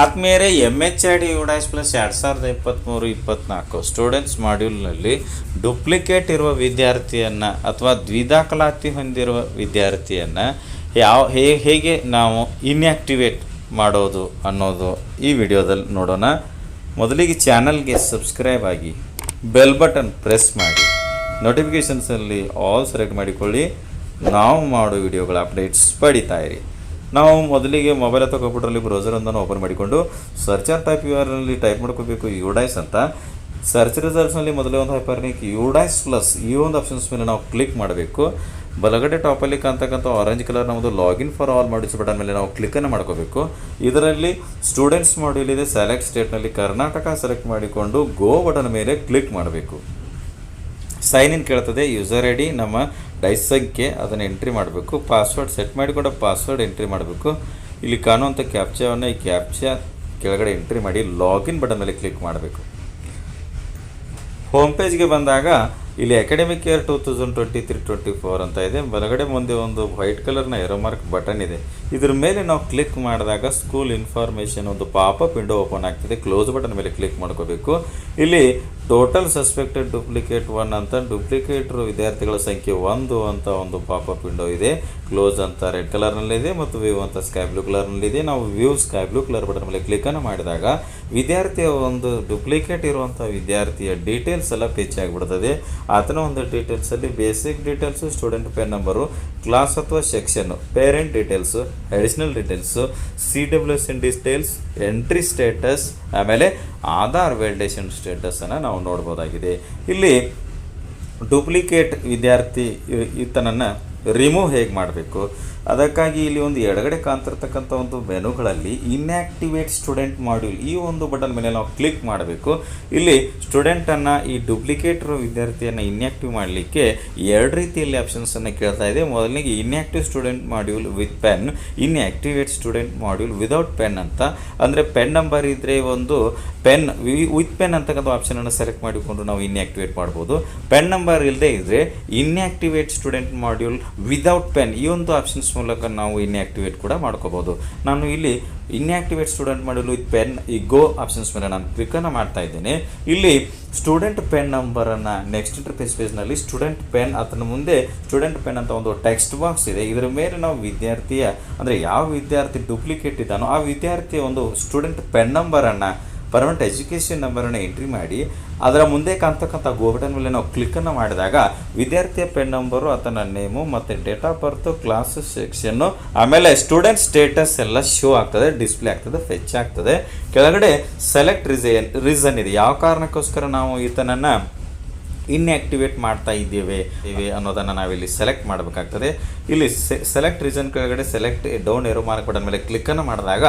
ಆತ್ಮೀಯರೇ M H R D UDISE plus ಎರಡು ಸಾವಿರದ ಇಪ್ಪತ್ತ್ಮೂರು ಇಪ್ಪತ್ತ್ನಾಲ್ಕು ಸ್ಟೂಡೆಂಟ್ಸ್ ಮಾಡ್ಯೂಲ್ನಲ್ಲಿ ಡುಪ್ಲಿಕೇಟ್ ಇರುವ ವಿದ್ಯಾರ್ಥಿಯನ್ನು ಅಥವಾ ದ್ವಿದಾಖಲಾತಿ ಹೊಂದಿರುವ ವಿದ್ಯಾರ್ಥಿಯನ್ನು ಯಾವ ಹೇಗೆ ಹೇಗೆ ನಾವು ಇನ್ಯಾಕ್ಟಿವೇಟ್ ಮಾಡೋದು ಅನ್ನೋದು ಈ ವಿಡಿಯೋದಲ್ಲಿ ನೋಡೋಣ. ಮೊದಲಿಗೆ ಚಾನಲ್ಗೆ ಸಬ್ಸ್ಕ್ರೈಬ್ ಆಗಿ ಬೆಲ್ ಬಟನ್ ಪ್ರೆಸ್ ಮಾಡಿ ನೋಟಿಫಿಕೇಷನ್ಸಲ್ಲಿ ಆಲ್ ಸೆಲೆಕ್ಟ್ ಮಾಡಿಕೊಳ್ಳಿ. ನಾವು ಮಾಡೋ ವಿಡಿಯೋಗಳ ಅಪ್ಡೇಟ್ಸ್ ಪಡಿತಾ ಇರಿ. ನಾವು ಮೊದಲಿಗೆ ಮೊಬೈಲ್ ಅಥವಾ ಕಂಪ್ಯೂಟರಲ್ಲಿ ಬ್ರೌಸರ್ ಒಂದನ್ನು ಓಪನ್ ಮಾಡಿಕೊಂಡು ಸರ್ಚರ್ ಟೈಪ್ ಯು ಆರ್ನಲ್ಲಿ ಟೈಪ್ ಮಾಡ್ಕೋಬೇಕು ಯುಡೈಸ್ ಅಂತ. ಸರ್ಚ್ ರಿಸಲ್ಟ್ಸ್ನಲ್ಲಿ ಮೊದಲೇ ಒಂದು ಹೈಪರ್ಲಿಂಕ್ ಯುಡೈಸ್ ಪ್ಲಸ್ ಈ ಒಂದು ಆಪ್ಷನ್ಸ್ ಮೇಲೆ ನಾವು ಕ್ಲಿಕ್ ಮಾಡಬೇಕು. ಬಲಗಡೆ ಟಾಪಲ್ಲಿ ಕಾಣ್ತಕ್ಕಂಥ ಆರೆಂಜ್ ಕಲರ್ ನಮ್ಮದು login for all modules button ಮೇಲೆ ನಾವು ಕ್ಲಿಕ್ಕನ್ನು ಮಾಡ್ಕೋಬೇಕು. ಇದರಲ್ಲಿ ಸ್ಟೂಡೆಂಟ್ಸ್ ಮಾಡ್ಯೂಲ್ ಇದೆ ಸೆಲೆಕ್ಟ್ ಸ್ಟೇಟ್ನಲ್ಲಿ ಕರ್ನಾಟಕ ಸೆಲೆಕ್ಟ್ ಮಾಡಿಕೊಂಡು ಗೋ ಬಟನ್ ಮೇಲೆ ಕ್ಲಿಕ್ ಮಾಡಬೇಕು. ಸೈನ್ ಇನ್ ಕೇಳ್ತದೆ ಯೂಸರ್ ಐ ಡಿ ನಮ್ಮ ಡೈಸ್ ಸಂಖ್ಯೆ, ಅದನ್ನು ಎಂಟ್ರಿ ಮಾಡಬೇಕು. ಪಾಸ್ವರ್ಡ್ ಸೆಟ್ ಮಾಡಿಕೊಂಡ ಪಾಸ್ವರ್ಡ್ ಎಂಟ್ರಿ ಮಾಡಬೇಕು. ಇಲ್ಲಿ ಕಾಣುವಂಥ ಕ್ಯಾಪ್ಚಾವನ್ನು ಈ ಕ್ಯಾಪ್ಚಾ ಕೆಳಗಡೆ ಎಂಟ್ರಿ ಮಾಡಿ ಲಾಗಿನ್ ಬಟನ್ ಮೇಲೆ ಕ್ಲಿಕ್ ಮಾಡಬೇಕು. ಹೋಮ್ ಪೇಜ್ಗೆ ಬಂದಾಗ, ಇಲ್ಲಿ academic year two thousand twenty three twenty four ಅಂತ ಇದೆ. ಬಲಗಡೆ ಮುಂದೆ ಒಂದು ವೈಟ್ ಕಲರ್ನ ಎರೋ ಮಾರ್ಕ್ ಬಟನ್ ಇದೆ. ಇದ್ರ ಮೇಲೆ ನಾವು ಕ್ಲಿಕ್ ಮಾಡಿದಾಗ ಸ್ಕೂಲ್ ಇನ್ಫಾರ್ಮೇಷನ್ ಒಂದು ಪಾಪಪ್ ವಿಂಡೋ ಓಪನ್ ಆಗ್ತದೆ. ಕ್ಲೋಸ್ ಬಟನ್ ಮೇಲೆ ಕ್ಲಿಕ್ ಮಾಡ್ಕೋಬೇಕು. ಇಲ್ಲಿ ಟೋಟಲ್ ಸಸ್ಪೆಕ್ಟೆಡ್ ಡೂಪ್ಲಿಕೇಟ್ ಒನ್ ಅಂತ ಡೂಪ್ಲಿಕೇಟ್ರು ವಿದ್ಯಾರ್ಥಿಗಳ ಸಂಖ್ಯೆ ಒಂದು ಅಂತ ಒಂದು ಪಾಪಪ್ ವಿಂಡೋ ಇದೆ. ಕ್ಲೋಸ್ ಅಂತ ರೆಡ್ ಕಲರ್ನಲ್ಲಿದೆ ಮತ್ತು ವ್ಯೂ ಅಂತ ಸ್ಕೈ ಬ್ಲೂ ಕಲರ್ನಲ್ಲಿದೆ ನಾವು view sky blue colour button ಮೇಲೆ ಕ್ಲಿಕ್ಕನ್ನು ಮಾಡಿದಾಗ ವಿದ್ಯಾರ್ಥಿಯ ಒಂದು ಡೂಪ್ಲಿಕೇಟ್ ಇರುವಂಥ ವಿದ್ಯಾರ್ಥಿಯ ಡೀಟೇಲ್ಸ್ ಎಲ್ಲ ಪೇಚ್ ಆಗಿಬಿಡ್ತದೆ. ಆತನ ಒಂದು ಡೀಟೇಲ್ಸಲ್ಲಿ basic details student PEN number class ಅಥವಾ section parent details additional details C W S N details entry status ಆಮೇಲೆ ಆಧಾರ್ ವ್ಯಾಲಿಡೇಷನ್ ಸ್ಟೇಟಸನ್ನು ನಾವು ನೋಡ್ಬೋದಾಗಿದೆ. ಇಲ್ಲಿ ಡೂಪ್ಲಿಕೇಟ್ ವಿದ್ಯಾರ್ಥಿ ಈತನನ್ನು ರಿಮೂವ್ ಹೇಗೆ ಮಾಡಬೇಕು? ಅದಕ್ಕಾಗಿ ಇಲ್ಲಿ ಒಂದು ಎಡಗಡೆ ಕಾಣ್ತಿರ್ತಕ್ಕಂಥ ಒಂದು ಮೆನುಗಳಲ್ಲಿ ಇನ್ಆಕ್ಟಿವೇಟ್ ಸ್ಟೂಡೆಂಟ್ ಮಾಡ್ಯೂಲ್ ಈ ಒಂದು ಬಟನ್ ಮೇಲೆ ನಾವು ಕ್ಲಿಕ್ ಮಾಡಬೇಕು. ಇಲ್ಲಿ ಸ್ಟೂಡೆಂಟನ್ನು ಈ ಡೂಪ್ಲಿಕೇಟ್ ವಿದ್ಯಾರ್ಥಿಯನ್ನು ಇನ್ಆಕ್ಟಿವ್ ಮಾಡಲಿಕ್ಕೆ ಎರಡು ರೀತಿಯಲ್ಲಿ ಆಪ್ಷನ್ಸನ್ನು ಕೇಳ್ತಾ ಇದೆ. ಮೊದಲಿಗೆ inactive student module with PEN inactivate student module without PEN ಅಂತ. ಅಂದರೆ ಪೆನ್ ನಂಬರ್ ಇದ್ದರೆ ಒಂದು ಪೆನ್ ವಿತ್ ಪೆನ್ ಅಂತಕ್ಕಂಥ ಆಪ್ಷನನ್ನು ಸೆಲೆಕ್ಟ್ ಮಾಡಿಕೊಂಡು ನಾವು ಇನ್ಆಕ್ಟಿವೇಟ್ ಮಾಡ್ಬೋದು. ಪೆನ್ ನಂಬರ್ ಇಲ್ಲದೆ ಇದ್ದರೆ inactivate student module without PEN ಈ ಒಂದು ಆಪ್ಷನ್ಸ್ ಮೂಲಕ ನಾವು ಇನ್ಯಾಕ್ಟಿವೇಟ್ ಕೂಡ ಮಾಡ್ಕೋಬೋದು. ನಾನು ಇಲ್ಲಿ ಇನ್ಯಾಕ್ಟಿವೇಟ್ ಸ್ಟೂಡೆಂಟ್ ಮಾಡಲು ವಿತ್ ಪೆನ್ ಈ ಗೋ ಆಪ್ಷನ್ಸ್ ಮೇಲೆ ನಾನು ಕ್ಲಿಕ್ಕನ್ನು ಮಾಡ್ತಾ ಇದ್ದೇನೆ. ಇಲ್ಲಿ ಸ್ಟೂಡೆಂಟ್ ಪೆನ್ ನಂಬರನ್ನು ನೆಕ್ಸ್ಟ್ ಇಂಟರ್ಫೇಸ್ ಪೇಜ್ನಲ್ಲಿ ಸ್ಟೂಡೆಂಟ್ ಪೆನ್ ಅದನ್ನು ಮುಂದೆ ಸ್ಟೂಡೆಂಟ್ ಪೆನ್ ಅಂತ ಒಂದು ಟೆಕ್ಸ್ಟ್ ಬಾಕ್ಸ್ ಇದೆ. ಇದರ ಮೇಲೆ ನಾವು ವಿದ್ಯಾರ್ಥಿಯ, ಅಂದರೆ ಯಾವ ವಿದ್ಯಾರ್ಥಿ ಡೂಪ್ಲಿಕೇಟ್ ಇದ್ದಾನೋ ಆ ವಿದ್ಯಾರ್ಥಿಯ ಒಂದು ಸ್ಟೂಡೆಂಟ್ ಪೆನ್ ನಂಬರನ್ನು ಪರ್ಮನೆಂಟ್ ಎಜುಕೇಷನ್ ನಂಬರನ್ನು ಎಂಟ್ರಿ ಮಾಡಿ, ಅದರ ಮುಂದೆ ಕಾಣ್ತಕ್ಕಂಥ ಗೋ ಬಟನ್ ಮೇಲೆ ನಾವು ಕ್ಲಿಕ್ಕನ್ನು ಮಾಡಿದಾಗ ವಿದ್ಯಾರ್ಥಿಯ ಪೆನ್ ನಂಬರು, ಆತನ ನೇಮು ಮತ್ತು date of birth, class section, ಆಮೇಲೆ ಸ್ಟೂಡೆಂಟ್ ಸ್ಟೇಟಸ್ ಎಲ್ಲ ಶೋ ಆಗ್ತದೆ, ಡಿಸ್ಪ್ಲೇ ಆಗ್ತದೆ, ಫೆಚ್ ಆಗ್ತದೆ. ಕೆಳಗಡೆ ಸೆಲೆಕ್ಟ್ ರೀಸನ್ ರೀಸನ್ ಇದೆ. ಯಾವ ಕಾರಣಕ್ಕೋಸ್ಕರ ನಾವು ಈತನನ್ನು ಇನ್ಆಕ್ಟಿವೇಟ್ ಮಾಡ್ತಾ ಇದ್ದೇವೆ ಇವೆ ಅನ್ನೋದನ್ನು ನಾವಿಲ್ಲಿ ಸೆಲೆಕ್ಟ್ ಮಾಡಬೇಕಾಗ್ತದೆ. ಇಲ್ಲಿ ಸೆಲೆಕ್ಟ್ ರೀಸನ್ ಕೆಳಗಡೆ select down arrow mark button ಮೇಲೆ ಕ್ಲಿಕ್ಕನ್ನು ಮಾಡಿದಾಗ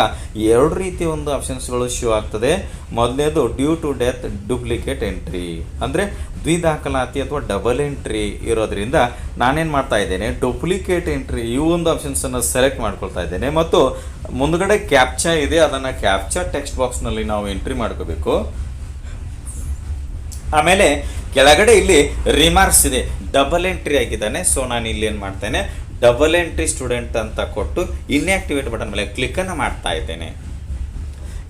ಎರಡು ರೀತಿಯ ಒಂದು ಆಪ್ಷನ್ಸ್ಗಳು ಶೋ ಆಗ್ತದೆ. ಮೊದಲನೇದು due to death duplicate entry ಅಂದರೆ ದ್ವಿದಾಖಲಾತಿ ಅಥವಾ ಡಬಲ್ ಎಂಟ್ರಿ ಇರೋದ್ರಿಂದ ನಾನೇನು ಮಾಡ್ತಾ ಇದ್ದೇನೆ ಡೂಪ್ಲಿಕೇಟ್ ಎಂಟ್ರಿ ಈ ಒಂದು ಆಪ್ಷನ್ಸನ್ನು ಸೆಲೆಕ್ಟ್ ಮಾಡ್ಕೊಳ್ತಾ ಇದ್ದೇನೆ. ಮತ್ತು ಮುಂದಗಡೆ ಕ್ಯಾಪ್ಚಾ ಇದೆ, ಅದನ್ನು ಕ್ಯಾಪ್ಚಾ ಟೆಕ್ಸ್ಟ್ ಬಾಕ್ಸ್ನಲ್ಲಿ ನಾವು ಎಂಟ್ರಿ ಮಾಡ್ಕೋಬೇಕು. ಆಮೇಲೆ ಕೆಳಗಡೆ ಇಲ್ಲಿ ರಿಮಾರ್ಕ್ಸ್ ಇದೆ. ಡಬಲ್ ಎಂಟ್ರಿ ಆಗಿದ್ದಾನೆ ಸೊ ನಾನು ಇಲ್ಲಿ ಏನು ಮಾಡ್ತೇನೆ ಡಬಲ್ ಎಂಟ್ರಿ ಸ್ಟೂಡೆಂಟ್ ಅಂತ ಕೊಟ್ಟು ಇನ್ಆಕ್ಟಿವೇಟ್ ಬಟನ್ ಮೇಲೆ ಕ್ಲಿಕ್ಕನ್ನು ಮಾಡ್ತಾ ಇದ್ದೇನೆ.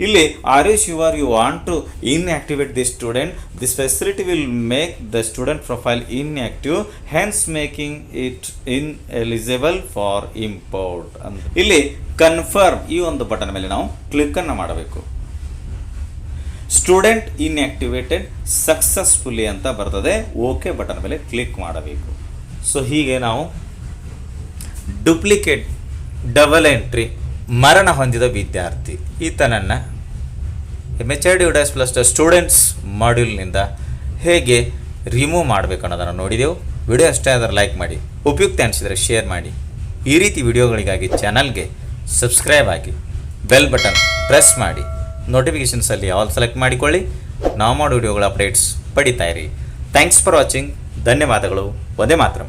ಇಲ್ಲಿ are you sure you want to inactivate the student this facility will make the student profile inactive hence making it ineligible for import ಅಂತ ಇಲ್ಲಿ ಕನ್ಫರ್ಮ್ ಈ ಒಂದು ಬಟನ್ ಮೇಲೆ ನಾವು ಕ್ಲಿಕ್ಕನ್ನು ಮಾಡಬೇಕು. ಸ್ಟೂಡೆಂಟ್ ಇನ್ಆಕ್ಟಿವೇಟೆಡ್ ಸಕ್ಸಸ್ಫುಲಿ ಅಂತ ಬರ್ತದೆ. ಓಕೆ ಬಟನ್ ಮೇಲೆ ಕ್ಲಿಕ್ ಮಾಡಬೇಕು. ಸೊ ಹೀಗೆ ನಾವು ಡುಪ್ಲಿಕೇಟ್ ಡಬಲ್ ಎಂಟ್ರಿ ಮರಣ ಹೊಂದಿದ ವಿದ್ಯಾರ್ಥಿ. ಈತನನ್ನು M H I D UDISE plus students ಮಾಡ್ಯೂಲ್ನಿಂದ ಹೇಗೆ ರಿಮೂವ್ ಮಾಡಬೇಕು ಅನ್ನೋದನ್ನು ನೋಡಿದೆವು. ವಿಡಿಯೋ ಅಷ್ಟೇ ಆದರೆ ಲೈಕ್ ಮಾಡಿ, ಉಪಯುಕ್ತ ಅನಿಸಿದರೆ ಶೇರ್ ಮಾಡಿ. ಈ ರೀತಿ ವಿಡಿಯೋಗಳಿಗಾಗಿ ಚಾನಲ್ಗೆ ಸಬ್ಸ್ಕ್ರೈಬ್ ಆಗಿ ಬೆಲ್ ಬಟನ್ ಪ್ರೆಸ್ ಮಾಡಿ. ನೋಟಿಫಿಕೇಷನ್ಸಲ್ಲಿ ಆಲ್ ಸೆಲೆಕ್ಟ್ ಮಾಡಿಕೊಳ್ಳಿ. ನಾವು ಮಾಡೋ ವಿಡಿಯೋಗಳ ಅಪ್ಡೇಟ್ಸ್ ಪಡಿತಾ ಇರಿ. ಥ್ಯಾಂಕ್ಸ್ ಫಾರ್ ವಾಚಿಂಗ್ ಧನ್ಯವಾದಗಳು. ಒಂದೇ ಮಾತ್ರ.